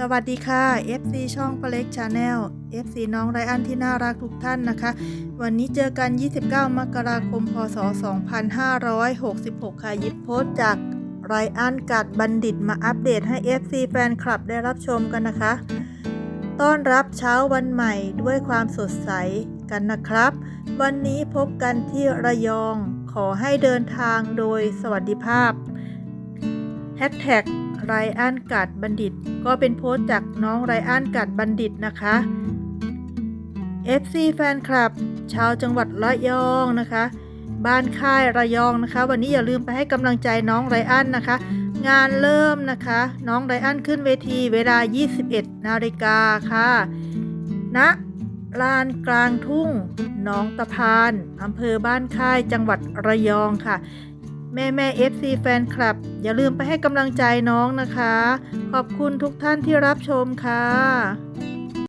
สวัสดีค่ะ FC ช่องปเล็กชาแนล FC น้องไรอันที่น่ารักทุกท่านนะคะ วันนี้เจอกัน 29 มกราคม พศ 2566 ค่ะ ยิบโพสจากไรอันกัดบัณฑิตมาอัปเดตให้ FC แฟนคลับได้รับชมกันนะคะ ต้อนรับเช้าวันใหม่ด้วยความสดใสกันนะครับ วันนี้พบกันที่ระยองขอให้เดินทางโดยสวัสดิภาพแฮชแท็ก ไรอันกัดบัณฑิต ก็เป็นโพสต์จากน้องไรอันกัดบัณฑิตนะคะ FC แฟนคลับ ชาวจังหวัดระยองนะคะ บ้านค่ายระยองนะคะ วันนี้อย่าลืมไปให้กำลังใจน้องไรอันนะคะ งานเริ่มนะคะ น้องไรอันขึ้นเวทีเวลา 21 นาฬิกาค่ะณลานกลางทุ่งหนองตะพานอำเภอบ้านค่ายจังหวัดระยองค่ะ แม่แม่ FC แฟนคลับ อย่าลืมไปให้กำลังใจน้องนะคะ ขอบคุณทุกท่านที่รับชมค่ะ